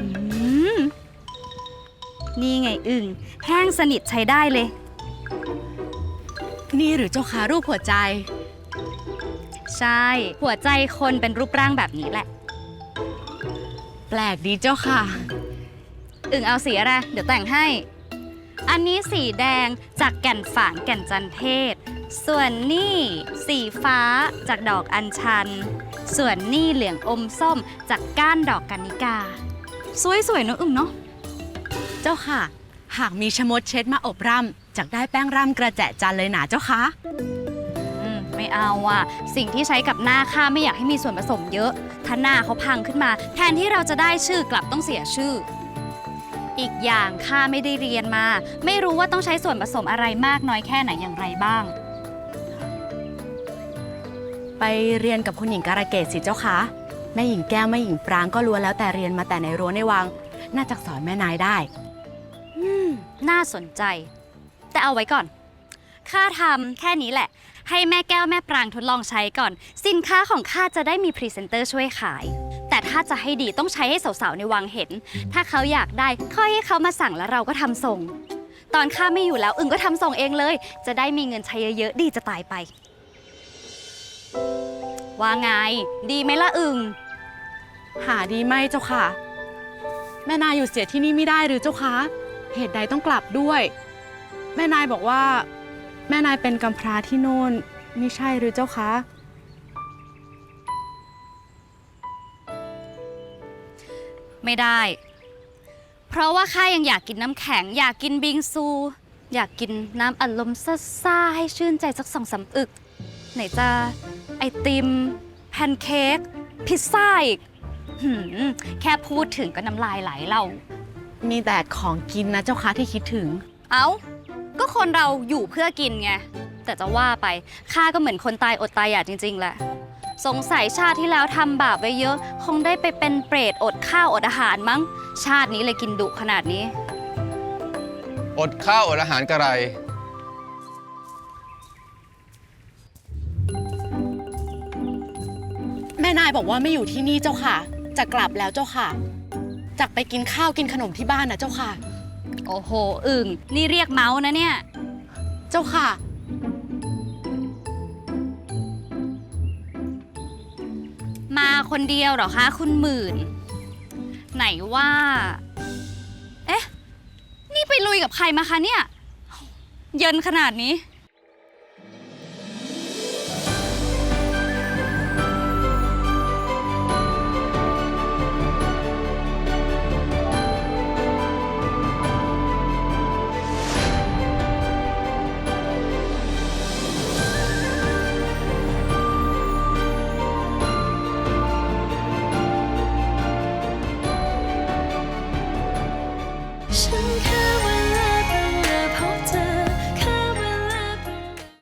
อืมนี่ไงอึ่งแห้งสนิทใช้ได้เลย นี่หรือเจ้าคะรูปหัวใจ ใช่ หัวใจคนเป็นรูปร่างแบบนี้แหละ แปลกดีเจ้าค่ะ อึ่งเอาสีอะไร เดี๋ยวแต่งให้ อันนี้สีแดงจากแก่นฝางแก่นจันเทศส่วนนี่สีฟ้าจากดอกอัญชัน ส่วนนี่เหลืองอมส้มจากก้านดอกกันนิกา สวยๆเนอะอึ่งเนาะเจ้าค่ะ หากมีชะมดเช็ดมาอบรำจากได้แป้งร่ำกระแจะจันเลยหนาเจ้าคะอืมไม่เอาอะสิ่งที่ใช้กับหน้าข้าไม่อยากให้มีส่วนผสมเยอะถ้าหน้าเขาพังขึ้นมา แทนที่เราจะได้ชื่อกลับต้องเสียชื่อ อีกอย่างข้าไม่ได้เรียนมา ไม่รู้ว่าต้องใช้ส่วนผสมอะไรมากน้อยแค่ไหนอย่างไรบ้าง ไปเรียนกับคุณหญิงการะเกดสิเจ้าคะ แม่หญิงแก้วแม่หญิงปรางก็ล้วนแล้วแต่เรียนมาแต่ในรั้วในวัง น่าจะสอนแม่นายได้ อืม น่าสนใจ แต่เอาไว้ก่อน ข้าทำแค่นี้แหละ ให้แม่แก้วแม่ปรางทดลองใช้ก่อน สินค้าของข้าจะได้มีพรีเซนเตอร์ช่วยขาย แต่ถ้าจะให้ดีต้องใช้ให้สาวๆในวังเห็น ถ้าเขาอยากได้ค่อยให้เขามาสั่งแล้วเราก็ทำส่ง ตอนข้าไม่อยู่แล้วอึ่งก็ทำส่งเองเลย จะได้มีเงินใช้เยอะๆดีจะตายไป ว่าไง ดีไหมล่ะอึ่งหาดีไหมเจ้าค่ะ แม่นายอยู่เสียที่นี่ไม่ได้หรือเจ้าคะเหตุใดต้องกลับด้วย แม่นายบอกว่า แม่นายเป็นกำพร้าที่โน่นไม่ใช่หรือเจ้าคะไม่ได้ เพราะว่าข้ายังอยากกินน้ำแข็ง อยากกินบิงซู อยากกินน้ำอัดลมซ่าๆให้ชื่นใจสักสองสามอึก ไหนจะ ไอติม แพนเค้ก พิซซ่าอีกหืมแค่พูดถึงก็น้ำลายไหลเรา มีแต่ของกินนะเจ้าคะที่คิดถึง เอา้า ก็คนเราอยู่เพื่อกินไง แต่จะว่าไปข้าก็เหมือนคนตายอดตายอยากจริง ๆ แหละ สงสัยชาติที่แล้วทำบาปไว้เยอะ คงได้ไปเป็นเปรตอดข้าวอดอาหารมั้ง ชาตินี้เลยกินดุขนาดนี้ อดข้าวอดอาหารกระไร แม่นายบอกว่าไม่อยู่ที่นี่เจ้าค่ะ จะกลับแล้วเจ้าค่ะจะไปกินข้าวกินขนมที่บ้านนะเจ้าค่ะ โอ้โห อึ่ง นี่เรียกเมาส์นะเนี่ย เจ้าค่ะ มาคนเดียวเหรอคะ คุณหมื่น ไหนว่า เอ๊ะ นี่ไปลุยกับใครมาคะเนี่ย เยินขนาดนี้ ฉันแค่